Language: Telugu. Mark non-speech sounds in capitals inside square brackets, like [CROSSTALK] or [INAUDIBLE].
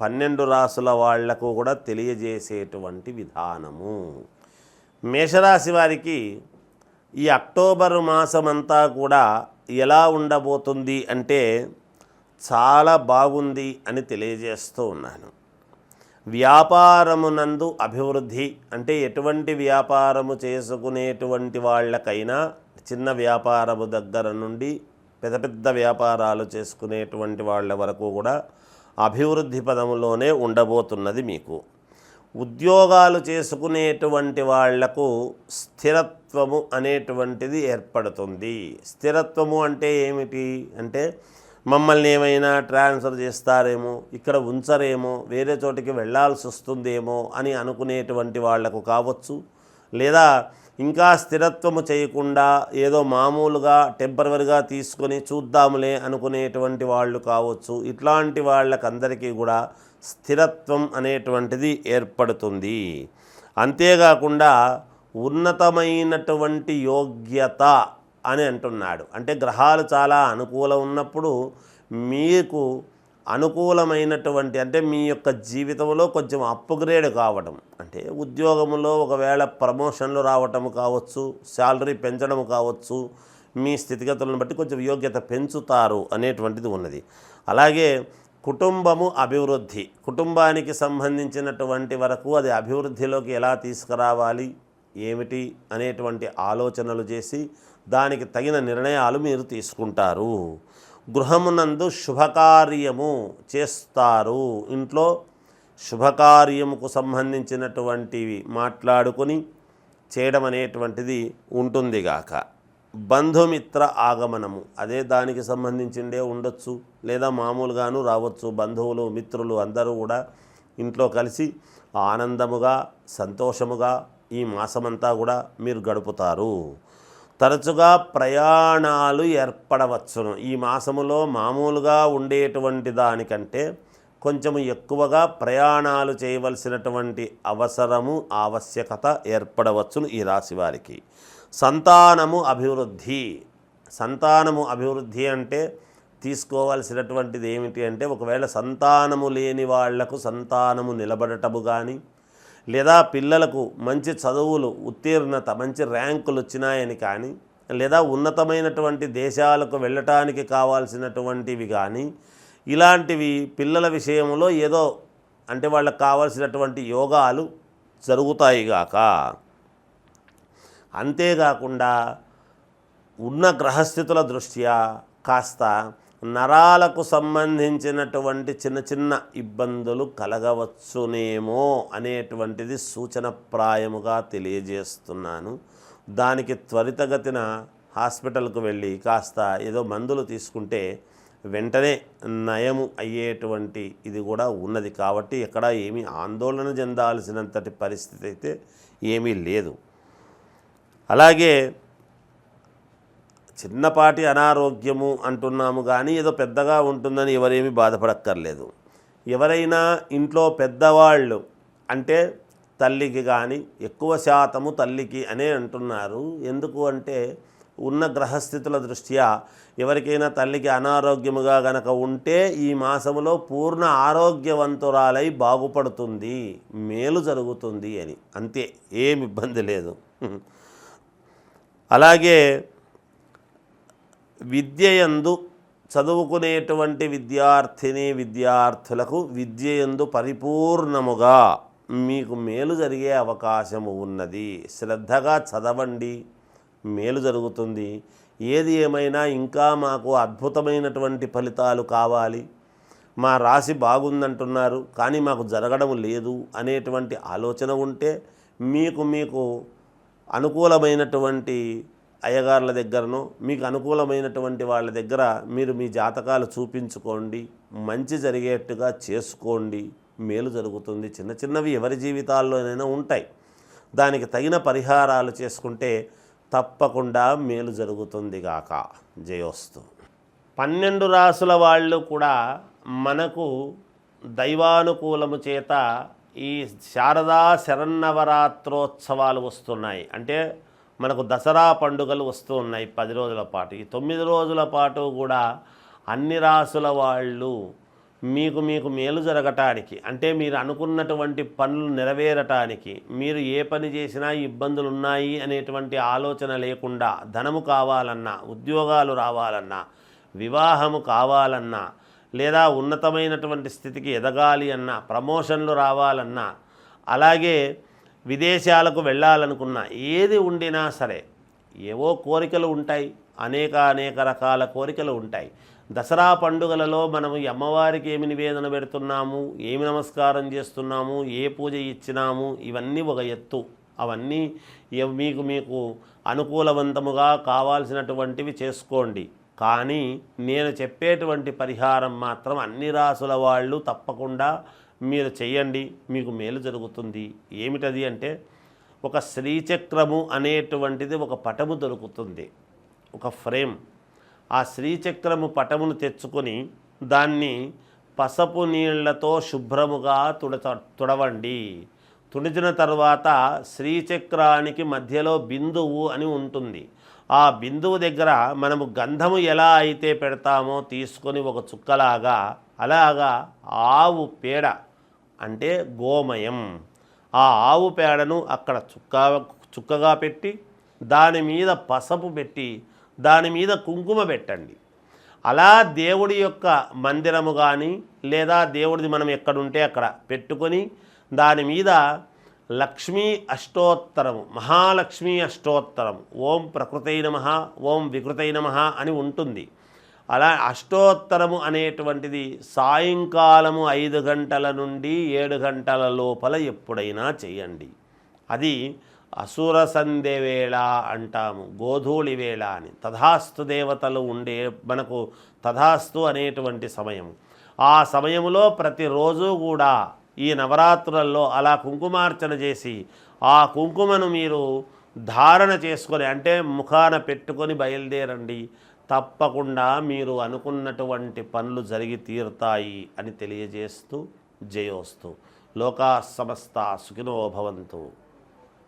పన్నెండు రాసుల వాళ్ళకు కూడా తెలియజేసేటువంటి విధానము. మేషరాశి వారికి ఈ అక్టోబర్ మాసమంతా కూడా ఎలా ఉండబోతుంది అంటే చాలా బాగుంది అని తెలియజేస్తూ ఉన్నాను. వ్యాపారమునందు అభివృద్ధి అంటే ఎటువంటి వ్యాపారము చేసుకునేటువంటి వాళ్ళకైనా చిన్న వ్యాపారము దగ్గర నుండి పెద్ద పెద్ద వ్యాపారాలు చేసుకునేటువంటి వాళ్ళ వరకు కూడా అభివృద్ధి పదంలోనే ఉండబోతున్నది మీకు. ఉద్యోగాలు చేసుకునేటువంటి వాళ్ళకు స్థిరత్వము అనేటువంటిది ఏర్పడుతుంది. స్థిరత్వము అంటే ఏమిటి? అంటే మమ్మల్ని ఏమైనా ట్రాన్స్ఫర్ చేస్తారేమో ఇక్కడ ఉంచరేమో వేరే చోటికి వెళ్ళాల్సి వస్తుందేమో అని అనుకునేటువంటి వాళ్ళకు కావచ్చు. లేదా ఇంకా స్థిరత్వము చేయకుండా ఏదో మామూలుగా టెంపరవరిగా తీసుకొని చూద్దాములే అనుకునేటువంటి వాళ్ళు కావచ్చు. ఇట్లాంటి వాళ్ళకందరికీ కూడా స్థిరత్వం అనేటువంటిది ఏర్పడుతుంది. అంతేకాకుండా ఉన్నతమైనటువంటి యోగ్యత అని అంటున్నాడు. అంటే గ్రహాలు చాలా అనుకూలం ఉన్నప్పుడు మీకు అనుకూలమైనటువంటి అంటే మీ యొక్క జీవితంలో కొంచెం అప్గ్రేడ్ కావటం. అంటే ఉద్యోగంలో ఒకవేళ ప్రమోషన్లు రావటం కావచ్చు శాలరీ పెంచడం కావచ్చు మీ స్థితిగతులను బట్టి కొంచెం యోగ్యత పెంచుతారు అనేటువంటిది ఉన్నది. అలాగే కుటుంబము అభివృద్ధి కుటుంబానికి సంబంధించినటువంటి వరకు అది అభివృద్ధిలోకి ఎలా తీసుకురావాలి ఏమిటి అనేటువంటి ఆలోచనలు చేసి దానికి తగిన నిర్ణయాలు మీరు తీసుకుంటారు. గృహమునందు శుభకార్యము చేస్తారు. ఇంట్లో శుభకార్యముకు సంబంధించినటువంటివి మాట్లాడుకొని చేయడం అనేటువంటిది ఉంటుంది గాక. బంధుమిత్ర ఆగమనము అదే దానికి సంబంధించిండే ఉండొచ్చు లేదా మామూలుగాను రావచ్చు. బంధువులు మిత్రులు అందరూ కూడా ఇంట్లో కలిసి ఆనందముగా సంతోషముగా ఈ మాసమంతా కూడా మీరు గడుపుతారు. తరచుగా ప్రయాణాలు ఏర్పడవచ్చును. ఈ మాసములో మామూలుగా ఉండేటువంటి దానికంటే కొంచెం ఎక్కువగా ప్రయాణాలు చేయవలసినటువంటి అవసరము ఆవశ్యకత ఏర్పడవచ్చును ఈ రాశి వారికి. సంతానము అభివృద్ధి. సంతానము అభివృద్ధి అంటే తీసుకోవాల్సినటువంటిది ఏమిటి అంటే ఒకవేళ సంతానము లేని వాళ్ళకు సంతానము నిలబడటము కానీ లేదా పిల్లలకు మంచి చదువులు ఉత్తీర్ణత మంచి ర్యాంకులు వచ్చినాయని కానీ లేదా ఉన్నతమైనటువంటి దేశాలకు వెళ్ళటానికి కావాల్సినటువంటివి కానీ ఇలాంటివి పిల్లల విషయంలో ఏదో అంటే వాళ్ళకి కావాల్సినటువంటి యోగాలు జరుగుతాయి గాక. అంతేకాకుండా ఉన్న గ్రహస్థితుల దృష్ట్యా కాస్త నరాలకు సంబంధించినటువంటి చిన్న చిన్న ఇబ్బందులు కలగవచ్చునేమో అనేటువంటిది సూచనప్రాయముగా తెలియజేస్తున్నాను. దానికి త్వరితగతిన హాస్పిటల్కు వెళ్ళి కాస్త ఏదో మందులు తీసుకుంటే వెంటనే నయము అయ్యేటువంటి ఇది కూడా ఉన్నది. కాబట్టి ఎక్కడ ఏమీ ఆందోళన చెందాల్సినంతటి పరిస్థితి అయితే ఏమీ లేదు. అలాగే చిన్నపాటి అనారోగ్యము అంటున్నాము కానీ ఏదో పెద్దగా ఉంటుందని ఎవరేమీ బాధపడక్కర్లేదు. ఎవరైనా ఇంట్లో పెద్దవాళ్ళు అంటే తల్లికి కానీ ఎక్కువ శాతము తల్లికి అనే అంటున్నారు. ఎందుకు అంటే ఉన్న గ్రహస్థితుల దృష్ట్యా ఎవరికైనా తల్లికి అనారోగ్యముగా గనక ఉంటే ఈ మాసములో పూర్ణ ఆరోగ్యవంతురాలై బాగుపడుతుంది మేలు జరుగుతుంది అని. అంతే ఏమి ఇబ్బంది లేదు. [LAUGHS] అలాగే విద్యయందు చదువుకునేటువంటి విద్యార్థిని విద్యార్థులకు విద్యయందు పరిపూర్ణముగా మీకు మేలు జరిగే అవకాశము ఉన్నది. శ్రద్ధగా చదవండి. మేలు జరుగుతుంది. ఏది ఏమైనా ఇంకా మాకు అద్భుతమైనటువంటి ఫలితాలు కావాలి. మా రాశి బాగుందంటున్నారు కానీ మాకు జరగడం లేదు అనేటువంటి ఆలోచన ఉంటే మీకు మీకు అనుకూలమైనటువంటి అయ్యగారుల దగ్గరను మీకు అనుకూలమైనటువంటి వాళ్ళ దగ్గర మీరు మీ జాతకాలు చూపించుకోండి మంచి జరిగేట్టుగా చేసుకోండి. మేలు జరుగుతుంది. చిన్న చిన్నవి ఎవరి జీవితాల్లోనైనా ఉంటాయి. దానికి తగిన పరిహారాలు చేసుకుంటే తప్పకుండా మేలు జరుగుతుంది గాక. జయోస్తు. పన్నెండు రాసుల వాళ్ళు కూడా మనకు దైవానుకూలము చేత ఈ శారదా శరన్నవరాత్రోత్సవాలు వస్తున్నాయి. అంటే మనకు దసరా పండుగలు వస్తూ ఉన్నాయి పది రోజుల పాటు. ఈ తొమ్మిది రోజుల పాటు కూడా అన్ని రాసుల వాళ్ళు మీకు మీకు మేలు జరగటానికి అంటే మీరు అనుకున్నటువంటి పనులు నెరవేరటానికి మీరు ఏ పని చేసినా ఇబ్బందులు ఉన్నాయి అనేటువంటి ఆలోచన లేకుండా ధనము కావాలన్నా ఉద్యోగాలు రావాలన్నా వివాహము కావాలన్నా లేదా ఉన్నతమైనటువంటి స్థితికి ఎదగాలి అన్నా ప్రమోషన్లు రావాలన్నా అలాగే విదేశాలకు వెళ్ళాలనుకున్నా ఏది ఉండినా సరే ఏవో కోరికలు ఉంటాయి. అనేక అనేక రకాల కోరికలు ఉంటాయి. దసరా పండుగలలో మనము అమ్మవారికి ఏమి నివేదన పెడుతున్నాము? ఏమి నమస్కారం చేస్తున్నాము? ఏ పూజ ఇచ్చినాము? ఇవన్నీ ఒక ఎత్తు. అవన్నీ మీకు మీకు అనుకూలవంతముగా కావాల్సినటువంటివి చేసుకోండి. కానీ నేను చెప్పేటువంటి పరిహారం మాత్రం అన్ని రాసుల వాళ్ళు తప్పకుండా మీరు చేయండి మీకు మేలు జరుగుతుంది. ఏమిటది అంటే ఒక శ్రీచక్రము అనేటువంటిది ఒక పటము దొరుకుతుంది. ఒక ఫ్రేమ్. ఆ శ్రీచక్రము పటమును తెచ్చుకొని దాన్ని పసపు నీళ్ళతో శుభ్రముగా తుడచ తుడవండి. తుడిచిన తర్వాత శ్రీచక్రానికి మధ్యలో బిందువు అని ఉంటుంది. ఆ బిందువు దగ్గర మనము గంధము ఎలా అయితే పెడతామో తీసుకొని ఒక చుక్కలాగా అలాగా ఆవు పేడ అంటే గోమయం. ఆ ఆవు పేడను అక్కడ చుక్క చుక్కగా పెట్టి దాని మీద పసపు పెట్టి దాని మీద కుంకుమ పెట్టండి. అలా దేవుడి యొక్క మందిరము కానీ లేదా దేవుడిది మనం ఎక్కడుంటే అక్కడ పెట్టుకొని దాని మీద లక్ష్మీ అష్టోత్తరము మహాలక్ష్మీ అష్టోత్తరం ఓం ప్రకృతై నమ ఓం వికృతై నమ అని ఉంటుంది. అలా అష్టోత్తరము అనేటువంటిది సాయంకాలము ఐదు గంటల నుండి ఏడు గంటల లోపల ఎప్పుడైనా చేయండి. అది అసుర సంధ్య వేళ అంటాము గోధూళి వేళ అని. తథాస్తు దేవతలు ఉండే మనకు తథాస్తు అనేటువంటి సమయం ఆ సమయంలో ప్రతిరోజు కూడా ఈ నవరాత్రులలో అలా కుంకుమార్చన చేసి ఆ కుంకుమను మీరు ధారణ చేసుకొని అంటే ముఖాన పెట్టుకొని బయలుదేరండి. తప్పకుండా మీరు అనుకున్నటువంటి పనులు జరిగి తీరుతాయి అని తెలియజేస్తూ జయోస్తు. లోకా సమస్త సుఖినో భవంతు.